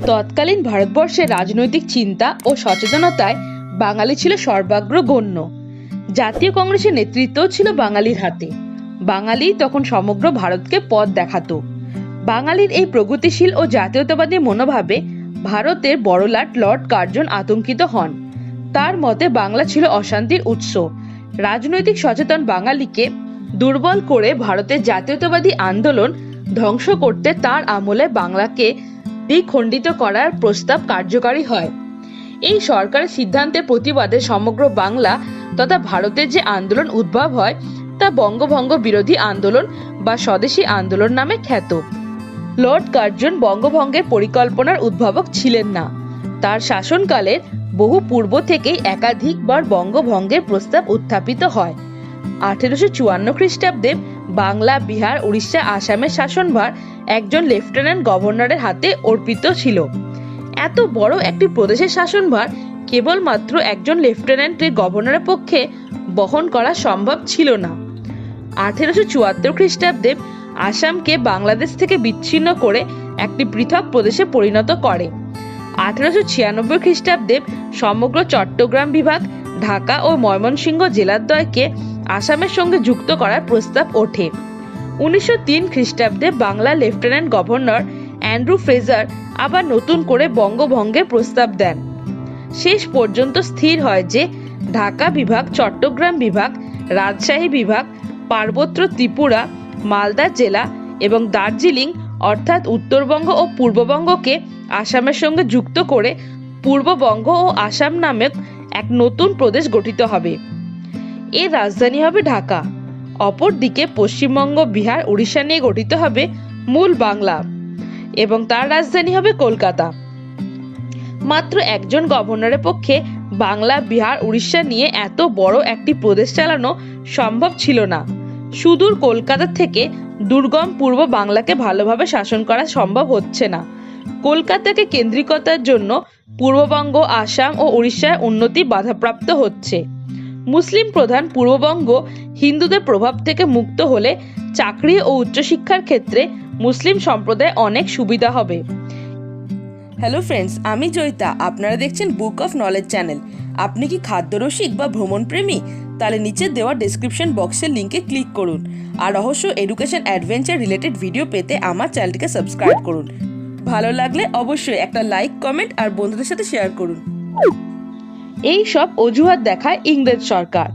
তৎকালীন ভারতবর্ষের রাজনৈতিক চিন্তা ও সচেতনতায় বাঙালি ছিল সর্বাগ্রগণ্য জাতীয় কংগ্রেসের নেতৃত্বও ছিল বাঙালির হাতে। বাঙালি তখন সমগ্র ভারতকে পথ দেখাতো। বাঙালির এই প্রগতিশীল ও জাতীয়তাবাদী মনোভাবে ভারতের বড়লাট লর্ড কার্জন আতঙ্কিত হন। তার মতে বাংলা ছিল অশান্তির উৎস। রাজনৈতিক সচেতন বাঙালিকে দুর্বল করে ভারতের জাতীয়তাবাদী আন্দোলন ধ্বংস করতে তার আমলে বাংলাকে দ্বিখণ্ডিত করার প্রস্তাব কার্যকারী হয়। এই সরকারের সিদ্ধান্তের প্রতিবাদে সমগ্র বাংলা তথা ভারতের যে আন্দোলন উদ্ভব হয়, তা বঙ্গভঙ্গ বিরোধী আন্দোলন বা স্বদেশী আন্দোলন নামে খ্যাত। লর্ড কার্জন বঙ্গভঙ্গের পরিকল্পনার উদ্ভাবক ছিলেন না। তার শাসনকালের বহু পূর্ব থেকেই একাধিকবার বঙ্গভঙ্গের প্রস্তাব উত্থাপিত হয়। আঠেরোশো চুয়ান্ন খ্রিস্টাব্দে বাংলা, বিহার, উড়িষ্যা, আসামের শাসনভার একজন লেফটেন্যান্ট গভর্নরের হাতে অর্পিত ছিল। এত বড় একটি প্রদেশের শাসনভার কেবলমাত্র একজন লেফটেন্যান্টের গভর্নরের পক্ষে বহন করা সম্ভব ছিল না। আঠেরোশো চুয়াত্তর খ্রিস্টাব্দে আসামকে বাংলাদেশ থেকে বিচ্ছিন্ন করে একটি পৃথক প্রদেশে পরিণত করে। আঠেরোশো ছিয়ানব্বই খ্রিস্টাব্দে সমগ্র চট্টগ্রাম বিভাগ, ঢাকা ও ময়মনসিংহ জেলার জেলাদ্বয়কে আসামের সঙ্গে যুক্ত করার প্রস্তাব ওঠে। উনিশশো তিন খ্রিস্টাব্দে Bangla lieutenant governor Andrew Fraser আবার নতুন করে বঙ্গভঙ্গের প্রস্তাব দেন। শেষ পর্যন্ত স্থির হয় যে, ঢাকা বিভাগ, চট্টগ্রাম বিভাগ, রাজশাহী বিভাগ, পার্বত্য ত্রিপুরা, মালদা জেলা এবং দার্জিলিং অর্থাৎ উত্তরবঙ্গ ও পূর্ববঙ্গকে আসামের সঙ্গে যুক্ত করে পূর্ববঙ্গ ও আসাম নামে এক নতুন প্রদেশ গঠিত হবে। এর রাজধানী হবে ঢাকা। অপরদিকে পশ্চিমবঙ্গ, বিহার উড়িষ্যা নিয়ে গঠিত হবে মূল বাংলা এবং তার রাজধানী হবে কলকাতা। মাত্র একজন গভর্নরের পক্ষে বাংলা, বিহার উড়িষ্যা নিয়ে এত বড় একটি প্রদেশ চালানো সম্ভব ছিল না। সুদূর কলকাতা থেকে দুর্গম পূর্ব বাংলাকে ভালোভাবে শাসন করা সম্ভব হচ্ছে না। কলকাতাকে কেন্দ্রিকতার জন্য পূর্ববঙ্গ, আসাম ও উড়িষ্যার উন্নতি বাধাপ্রাপ্ত হচ্ছে। মুসলিম প্রধান পূর্ববঙ্গ হিন্দুদের প্রভাব থেকে মুক্ত হলে চাকরি ও উচ্চশিক্ষার ক্ষেত্রে মুসলিম সম্প্রদায় অনেক সুবিধা হবে। হ্যালো ফ্রেন্ডস আমি জয়িতা আপনারা দেখছেন বুক অফ নলেজ চ্যানেল আপনি কি খাদ্যরসিক বা ভ্রমণপ্রেমী? তাহলে নিচে দেওয়া ডেসক্রিপশন বক্সের লিঙ্কে ক্লিক করুন। আর রহস্য এডুকেশন অ্যাডভেঞ্চার রিলেটেড ভিডিও পেতে আমার চ্যানেলটিকে সাবস্ক্রাইব করুন। ভালো লাগলে অবশ্যই একটা লাইক কমেন্ট আর বন্ধুদের সাথে শেয়ার করুন। এই সব অজুহাত দেখায় ইংরেজ সরকার।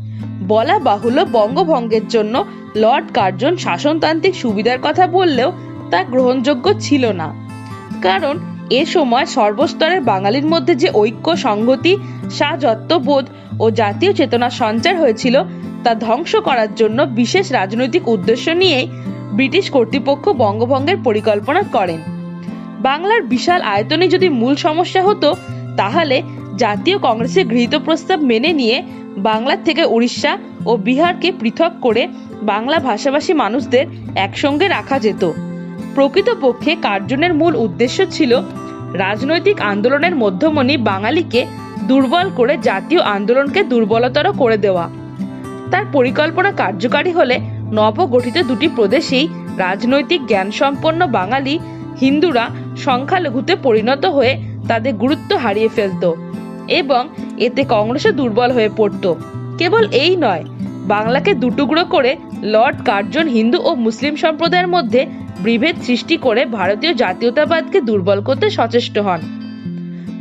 বলা বাহুল্য বঙ্গভঙ্গের জন্য লর্ড কার্জন শাসনতান্ত্রিক সুবিধার কথা বললেও তা গ্রহণযোগ্য ছিল না। কারণ এ সময় সর্বস্তরের বাঙালির মধ্যে যে ঐক্য, সংহতি সাযত্ববোধ ও জাতীয় চেতনার সঞ্চার হয়েছিল, তা ধ্বংস করার জন্য বিশেষ রাজনৈতিক উদ্দেশ্য নিয়েই ব্রিটিশ কর্তৃপক্ষ বঙ্গভঙ্গের পরিকল্পনা করেন। বাংলার বিশাল আয়তনে যদি মূল সমস্যা হতো, তাহলে জাতীয় কংগ্রেসের গৃহীত প্রস্তাব মেনে নিয়ে বাংলার থেকে উড়িষ্যা ও বিহারকে পৃথক করে বাংলা ভাষাভাষী মানুষদের একসঙ্গে রাখা যেত। প্রকৃতপক্ষে কার্জনের মূল উদ্দেশ্য ছিল রাজনৈতিক আন্দোলনের মধ্যমণি বাঙালিকে দুর্বল করে জাতীয় আন্দোলনকে দুর্বলতর করে দেওয়া। তার পরিকল্পনা কার্যকারী হলে নবগঠিত দুটি প্রদেশেই রাজনৈতিক জ্ঞানসম্পন্ন বাঙালি হিন্দুরা সংখ্যালঘুতে পরিণত হয়ে তাদের গুরুত্ব হারিয়ে ফেলত। এবং এতে কংগ্রেসও দুর্বল হয়ে পড়ত। কেবল এই নয়, বাংলাকে দুটুকরো করে লর্ড কার্জন হিন্দু ও মুসলিম সম্প্রদায়ের মধ্যে বিভেদ সৃষ্টি করে ভারতীয় জাতীয়তাবাদকে দুর্বল করতে সচেষ্ট হন।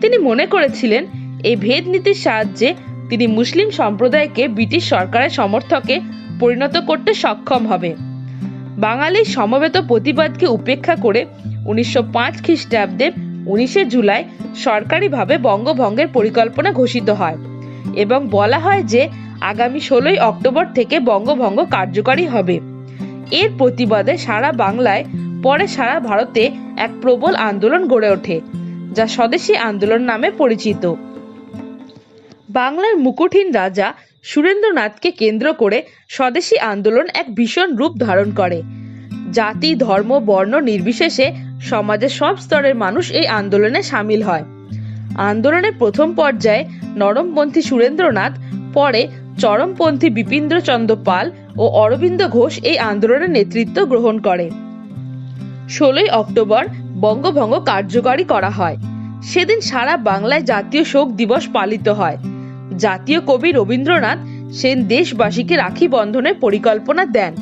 তিনি মনে করেছিলেন, এই ভেদ নীতির সাহায্যে তিনি মুসলিম সম্প্রদায়কে ব্রিটিশ সরকারের সমর্থকে পরিণত করতে সক্ষম হবে। বাঙালির সমবেত প্রতিবাদকে উপেক্ষা করে উনিশশো পাঁচ খ্রিস্টাব্দে উনিশে জুলাই সরকারিভাবে বঙ্গভঙ্গের পরিকল্পনা ঘোষিত হয় এবং বলা হয় যে আগামী ষোলোই অক্টোবর থেকে বঙ্গভঙ্গ কার্যকারী হবে। এর প্রতিবাদে সারা বাংলায়, পরে সারা ভারতে এক প্রবল আন্দোলন গড়ে ওঠে, যা স্বদেশী আন্দোলন নামে পরিচিত। বাংলার মুকুটহীন রাজা সুরেন্দ্রনাথকে কেন্দ্র করে স্বদেশী আন্দোলন এক ভীষণ রূপ ধারণ করে। জাতি, ধর্ম, বর্ণ নির্বিশেষে সমাজের সব স্তরের মানুষ এই আন্দোলনে সামিল হয়। আন্দোলনের প্রথম পর্যায়ে নরমপন্থী সুরেন্দ্রনাথ, পরে চরমপন্থী বিপিন্দ্রচন্দ্র পাল ও অরবিন্দ ঘোষ এই আন্দোলনের নেতৃত্ব গ্রহণ করে। ষোলোই অক্টোবর বঙ্গভঙ্গ কার্যকরী করা হয়। সেদিন সারা বাংলায় জাতীয় শোক দিবস পালিত হয়। জাতীয় কবি রবীন্দ্রনাথ সেন দেশবাসীকে রাখি বন্ধনের পরিকল্পনা দেন।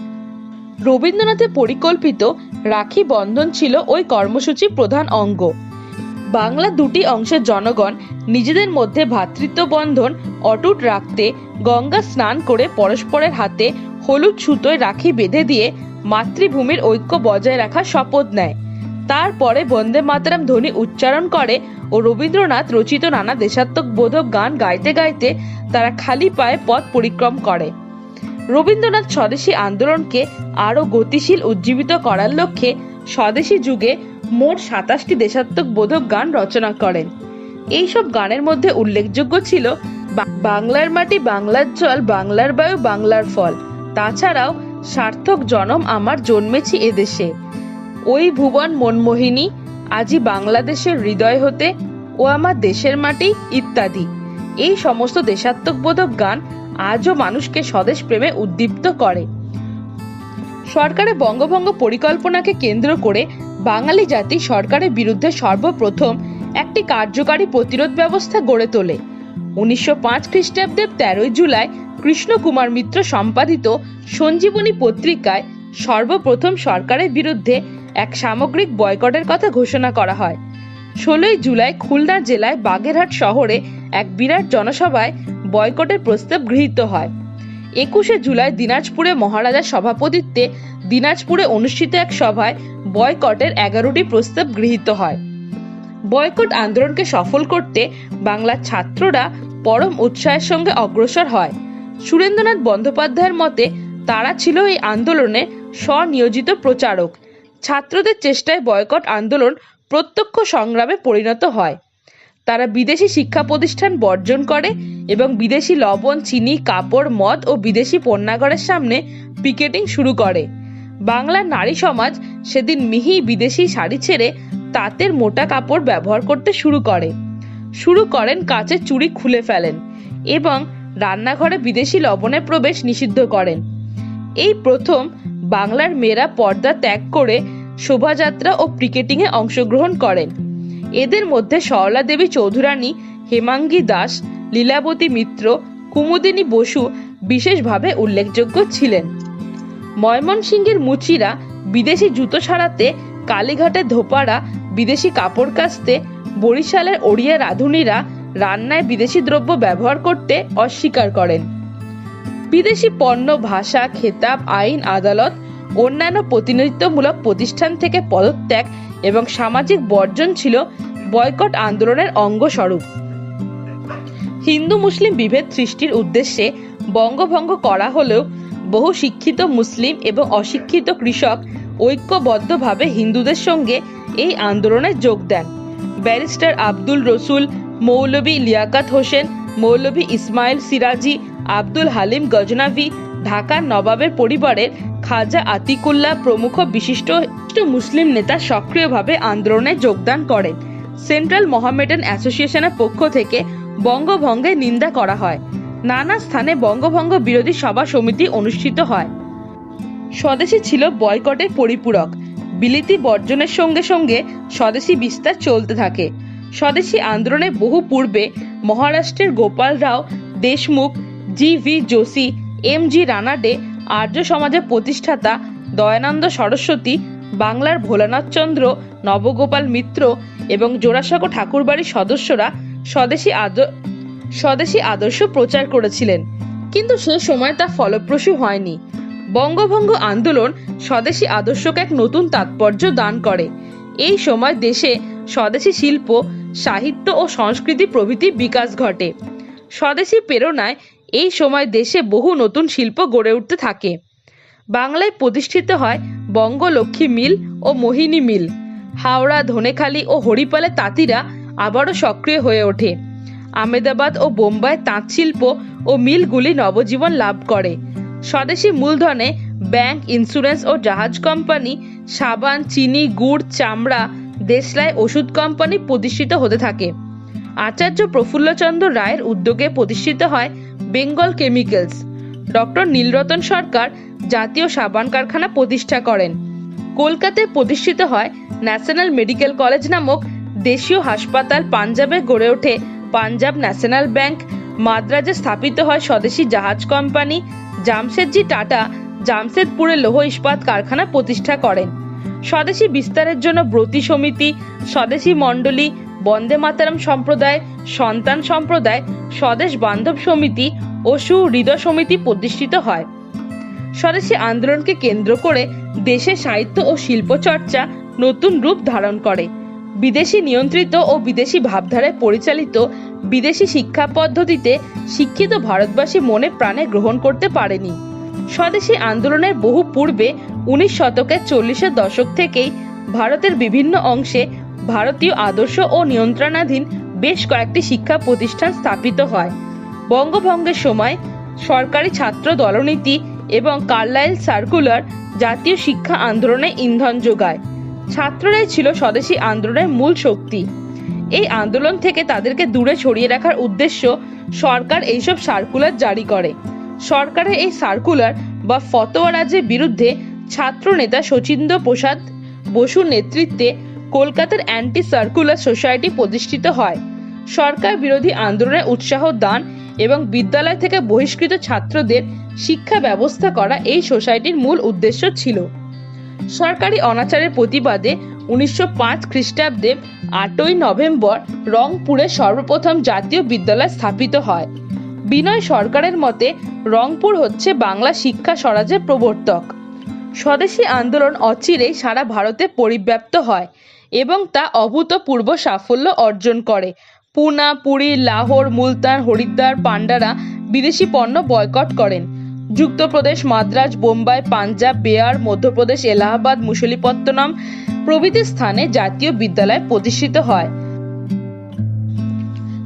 রবীন্দ্রনাথের পরিকল্পিত রাখি বন্ধন ছিল ওই কর্মসূচির প্রধান অঙ্গ। বাংলা দুটি অংশের জনগণ নিজেদের মধ্যে ভ্রাতৃত্ব বন্ধন অটুট রাখতে গঙ্গা স্নান করে পরস্পরের হাতে হলুদ সুতোয় রাখি বেঁধে দিয়ে মাতৃভূমির ঐক্য বজায় রাখার শপথ নেয়। তারপরে বন্দে মাতরম ধ্বনি উচ্চারণ করে ও রবীন্দ্রনাথ রচিত নানা দেশাত্মক বোধক গান গাইতে গাইতে তারা খালি পায়ে পথ পরিক্রম করে। রবীন্দ্রনাথ স্বদেশী আন্দোলনকে আরও গতিশীল উজ্জীবিত করার লক্ষ্যে স্বদেশী যুগে মোট সাতাশটি দেশাত্মক বোধক গান রচনা করেন। এইসব গানের মধ্যে উল্লেখযোগ্য ছিল বাংলার মাটি বাংলার জল, বাংলার বায়ু, বাংলার ফল। তাছাড়াও সার্থক জনম আমার জন্মেছি এদেশে ওই ভুবন মনমোহিনী, আজি বাংলাদেশের হৃদয় হতে ও আমার দেশের মাটি ইত্যাদি। এই সমস্ত দেশাত্মকবোধক গান আজও মানুষকে স্বদেশ প্রেমে উদ্দীপ্ত করে। সরকারের বঙ্গভঙ্গ পরিকল্পনাকে কেন্দ্র করে বাঙালি জাতি সরকারের বিরুদ্ধে সর্বপ্রথম একটি কার্যকারী প্রতিরোধ ব্যবস্থা গড়ে তোলে। উনিশশো পাঁচ খ্রিস্টাব্দের তেরোই জুলাই কৃষ্ণকুমার মিত্র সম্পাদিত সঞ্জীবনী পত্রিকায় সর্বপ্রথম সরকারের বিরুদ্ধে এক সামগ্রিক বয়কটের কথা ঘোষণা করা হয়। ষোলোই জুলাই খুলনা জেলায় বাগেরহাট শহরে এক বিরাট জনসভায় বয়কটের প্রস্তাব গৃহীত হয়। একুশে জুলাই দিনাজপুরে মহারাজার সভাপতিত্বে দিনাজপুরে অনুষ্ঠিত এক সভায় বয়কটের এগারোটি প্রস্তাব গৃহীত হয়। বয়কট আন্দোলনকে সফল করতে বাংলার ছাত্ররা পরম উৎসাহের সঙ্গে অগ্রসর হয়। সুরেন্দ্রনাথ বন্দ্যোপাধ্যায়ের মতে, তারা ছিল এই আন্দোলনে স্বনিয়োজিত প্রচারক। ছাত্রদের চেষ্টায় বয়কট আন্দোলন প্রত্যক্ষ সংগ্রামে পরিণত হয়। তারা বিদেশি শিক্ষা প্রতিষ্ঠান বর্জন করে এবং বিদেশি লবণ, চিনি, কাপড়, মদ ও বিদেশি পণ্যাগারের সামনে পিকেটিং শুরু করে। বাংলার নারী সমাজ সেদিন মিহি বিদেশি শাড়ি ছেড়ে তাঁতের মোটা কাপড় ব্যবহার করতে শুরু করে। শুরু করেন কাঁচের চুড়ি খুলে ফেলেন এবং রান্নাঘরে বিদেশি লবণের প্রবেশ নিষিদ্ধ করেন। এই প্রথম বাংলার মেয়েরা পর্দা ত্যাগ করে শোভাযাত্রা ও ক্রিকেটিংয়ে অংশগ্রহণ করেন। এদের মধ্যে সরলা দেবী চৌধুরানী, হেমাঙ্গী দাস, লীলাবতী মিত্র, কুমুদিনী বসু বিশেষভাবে উল্লেখযোগ্য ছিলেন। ময়মনসিংহের মুচিরা বিদেশি জুতো ছাড়াতে কালীঘাটে ধোপারা বিদেশি কাপড় কাচতে, বরিশালের ওড়িয়া রাঁধুনিরা রান্নায় বিদেশি দ্রব্য ব্যবহার করতে অস্বীকার করেন। বিদেশি পণ্য, ভাষা, খেতাব, আইন, আদালত অন্যান্য প্রতিনিধিত্বমূলক প্রতিষ্ঠান থেকে পদত্যাগ এবং সামাজিক বর্জন ছিল বয়কট আন্দোলনের অঙ্গস্বরূপ। হিন্দু মুসলিম বিভেদ সৃষ্টির উদ্দেশ্যে বঙ্গভঙ্গ করা হলেও বহু শিক্ষিত মুসলিম এবং অশিক্ষিত কৃষক ঐক্যবদ্ধভাবে হিন্দুদের সঙ্গে এই আন্দোলনে যোগ দেন। ব্যারিস্টার আব্দুল রসুল, মৌলভী লিয়াকাত হোসেন, মৌলভী ইসমাইল সিরাজি, আব্দুল হালিম গজনাভি ঢাকার নবাবের পরিবারের খাজা আতিকুল্লাহ প্রমুখ বিশিষ্ট মুসলিম নেতা সক্রিয়ভাবে আন্দোলনে যোগদান করেন। সেন্ট্রাল মোহামেডান অ্যাসোসিয়েশনের পক্ষ থেকে বঙ্গভঙ্গের নিন্দা করা হয়। নানা স্থানে বঙ্গভঙ্গ বিরোধী সভা সমিতি অনুষ্ঠিত হয়। স্বদেশী ছিল বয়কটের পরিপূরক। বিলিতি বর্জনের সঙ্গে সঙ্গে স্বদেশী বিস্তার চলতে থাকে। স্বদেশী আন্দোলনের বহু পূর্বে মহারাষ্ট্রের Gopal Rao, Deshmukh, G V Joshi M G Ranade আর্য সমাজের প্রতিষ্ঠাতা দয়ানন্দ সরস্বতী, বাংলার ভোলানাথ চন্দ্র, নবগোপাল মিত্র এবং জোড়াসাঁকো ঠাকুরবাড়ির সদস্যরা স্বদেশী স্বদেশী আদর্শ প্রচার করেছিলেন। কিন্তু সে সময় তা ফলপ্রসূ হয়নি। বঙ্গভঙ্গ আন্দোলন স্বদেশী আদর্শকে এক নতুন তাৎপর্য দান করে। এই সময় দেশে স্বদেশী শিল্প, সাহিত্য ও সংস্কৃতি প্রভৃতি বিকাশ ঘটে। স্বদেশী প্রেরণায় এই সময় দেশে বহু নতুন শিল্প গড়ে উঠতে থাকে। বাংলায় প্রতিষ্ঠিত হয় বঙ্গলক্ষ্মী মিল ও মোহিনী মিল। হাওড়া, ধনেখালি ও হরিপালে তাঁতিরা আবারও সক্রিয় হয়ে ওঠে। আমেদাবাদ ও বোম্বাই তাঁত শিল্প ও মিলগুলি নবজীবন লাভ করে। স্বদেশী মূলধনে ব্যাংক, ইন্স্যুরেন্স ও জাহাজ কোম্পানি, সাবান, চিনি, গুড়, চামড়া, দেশলাই, ওষুধ কোম্পানি প্রতিষ্ঠিত হতে থাকে। আচার্য প্রফুল্লচন্দ্র রায়ের উদ্যোগে প্রতিষ্ঠিত হয় বেঙ্গল কেমিক্যালস। ডক্টর নীলরতন সরকার জাতীয় সাবান কারখানা প্রতিষ্ঠা করেন। কলকাতায় প্রতিষ্ঠিত হয় ন্যাশনাল মেডিকেল কলেজ নামক দেশীয় হাসপাতাল পাঞ্জাবে গড়ে ওঠে পাঞ্জাব ন্যাশনাল ব্যাংক। মাদ্রাজে স্থাপিত হয় স্বদেশি জাহাজ কোম্পানি। জামশেদজি টাটা জামশেদপুরে লৌহ ইস্পাত কারখানা প্রতিষ্ঠা করেন। স্বদেশি বিস্তারের জন্য ব্রতী সমিতি, স্বদেশি মণ্ডলী বন্দে মাতারাম সম্প্রদায়, সন্তান সম্প্রদায়, স্বদেশ বান্ধব সমিতি ও সুহৃদয় সমিতি প্রতিষ্ঠিত হয়। স্বদেশী আন্দোলনকে কেন্দ্র করে দেশে সাহিত্য ও শিল্প চর্চা নতুন রূপ ধারণ করে। বিদেশি নিয়ন্ত্রিত ও বিদেশি ভাবধারায় পরিচালিত বিদেশি শিক্ষা পদ্ধতিতে শিক্ষিত ভারতবাসী মনে প্রাণে গ্রহণ করতে পারেনি। স্বদেশী আন্দোলনের বহু পূর্বে উনিশ শতকের চল্লিশের দশক থেকেই ভারতের বিভিন্ন অংশে ভারতীয় আদর্শ ও নিয়ন্ত্রণাধীন বেশ কয়েকটি শিক্ষা প্রতিষ্ঠান স্থাপিত হয়। বঙ্গভঙ্গের সময় সরকারি ছাত্র দলনীতি এবং কার্লাইল সার্কুলার জাতীয় শিক্ষা আন্দোলনে ইন্ধন যোগায়। ছাত্ররাই ছিল স্বদেশী আন্দোলনের মূল শক্তি। এই আন্দোলন থেকে তাদেরকে দূরে সরিয়ে রাখার উদ্দেশ্য সরকার এইসব সার্কুলার জারি করে। সরকারের এই সার্কুলার বা ফতোয়া রাজের বিরুদ্ধে ছাত্র নেতা শচীন্দ্র প্রসাদ বসুর নেতৃত্বে কলকাতার অ্যান্টি সার্কুলার সোসাইটি প্রতিষ্ঠিত হয়। সরকার বিরোধী আন্দোলনে উৎসাহ দান এবং বিদ্যালয় থেকে বহিষ্কৃত ছাত্রদের শিক্ষা ব্যবস্থা করা এই সোসাইটির মূল উদ্দেশ্য ছিল। সরকারি অনাচারের প্রতিবাদে উনিশশো পাঁচ খ্রিস্টাব্দে আটই নভেম্বর রংপুরে সর্বপ্রথম জাতীয় বিদ্যালয় স্থাপিত হয়। বিনয় সরকারের মতে, রংপুর হচ্ছে বাংলা শিক্ষা স্বরাজের প্রবর্তক। স্বদেশী আন্দোলন অচিরেই সারা ভারতে পরিব্যাপ্ত হয়। এবং তা অভূতপূর্ব সাফল্য অর্জন করে। পুনা, পুরী, লাহোর মুলতান হরিদ্বার, পান্ডারা বিদেশি পণ্য বয়কট করেন। যুক্তপ্রদেশ, মাদ্রাজ, বোম্বাই, পাঞ্জাব বেয়ার মধ্যপ্রদেশ, এলাহাবাদ, মুসলিপত্তনম প্রভৃতি স্থানে জাতীয় বিদ্যালয় প্রতিষ্ঠিত হয়।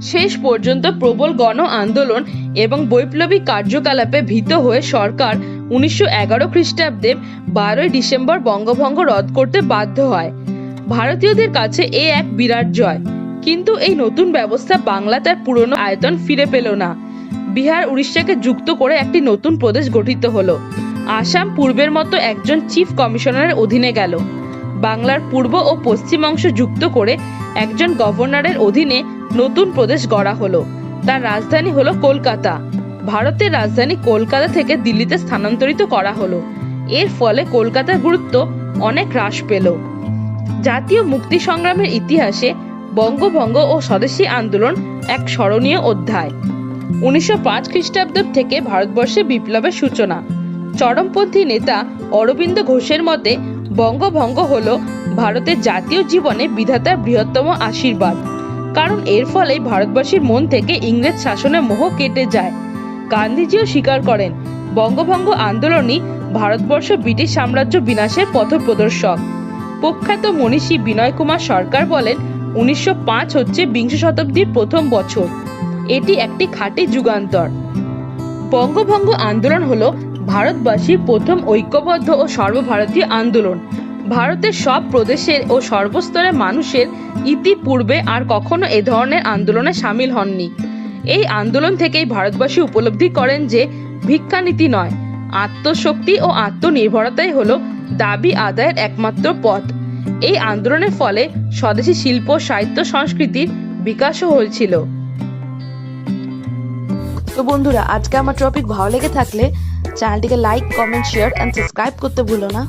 শেষ পর্যন্ত প্রবল গণ আন্দোলন এবং বৈপ্লবিক কার্যকলাপে ভীত হয়ে সরকার উনিশশো এগারো খ্রিস্টাব্দে বারোই ডিসেম্বর বঙ্গভঙ্গ রদ করতে বাধ্য হয়। ভারতীয়দের কাছে এ এক বিরাট জয়। কিন্তু এই নতুন ব্যবস্থা বাংলা তার পুরনো আয়তন ফিরে পেল না। বিহার উড়িষ্যাকে যুক্ত করে একটি নতুন প্রদেশ গঠিত হলো। আসাম পূর্বের মতো একজন চিফ কমিশনারের অধীনে গেল। বাংলার পূর্ব ও পশ্চিম অংশ যুক্ত করে একজন গভর্নরের অধীনে নতুন প্রদেশ গড়া হলো। তার রাজধানী হলো কলকাতা। ভারতের রাজধানী কলকাতা থেকে দিল্লিতে স্থানান্তরিত করা হলো। এর ফলে কলকাতার গুরুত্ব অনেক হ্রাস পেল। জাতীয় মুক্তি সংগ্রামের ইতিহাসে বঙ্গভঙ্গ ও স্বদেশী আন্দোলন এক স্মরণীয় অধ্যায়। উনিশশো পাঁচ খ্রিস্টাব্দ থেকে ভারতবর্ষে বিপ্লবের সূচনা। চরমপন্থী নেতা অরবিন্দ ঘোষের মতে, বঙ্গভঙ্গ হল ভারতের জাতীয় জীবনে বিধাতার বৃহত্তম আশীর্বাদ। কারণ এর ফলে ভারতবাসীর মন থেকে ইংরেজ শাসনের মোহ কেটে যায়। গান্ধীজিও স্বীকার করেন, বঙ্গভঙ্গ আন্দোলনই ভারতবর্ষ ব্রিটিশ সাম্রাজ্য বিনাশের পথ পথপ্রদর্শক। প্রখ্যাত মনীষী বিনয় কুমার সরকার বলেন, উনিশশো পাঁচ হচ্ছে বিংশ শতাব্দীর প্রথম বছর। এটি একটি খাঁটি যুগান্তর। বঙ্গভঙ্গ আন্দোলন হলো ভারতবাসীর প্রথম ঐক্যবদ্ধ ও সর্বভারতীয় আন্দোলন। ভারতের সব প্রদেশের ও সর্বস্তরের মানুষের ইতিপূর্বে আর কখনো এ ধরনের আন্দোলনে সামিল হননি। এই আন্দোলন থেকেই ভারতবাসী উপলব্ধি করেন যে, ভিক্ষানীতি নয়, আত্মশক্তি ও আত্মনির্ভরতাই হলো দাবি আদায়ের একমাত্র পথ। এই আন্দোলনের ফলে স্বদেশি শিল্প, সাহিত্য, সংস্কৃতির বিকাশও হয়েছিল। তো বন্ধুরা, আজকে আমার টপিক ভালো লেগে থাকলে চ্যানেলটিকে like comment share and subscribe করতে ভুলো না।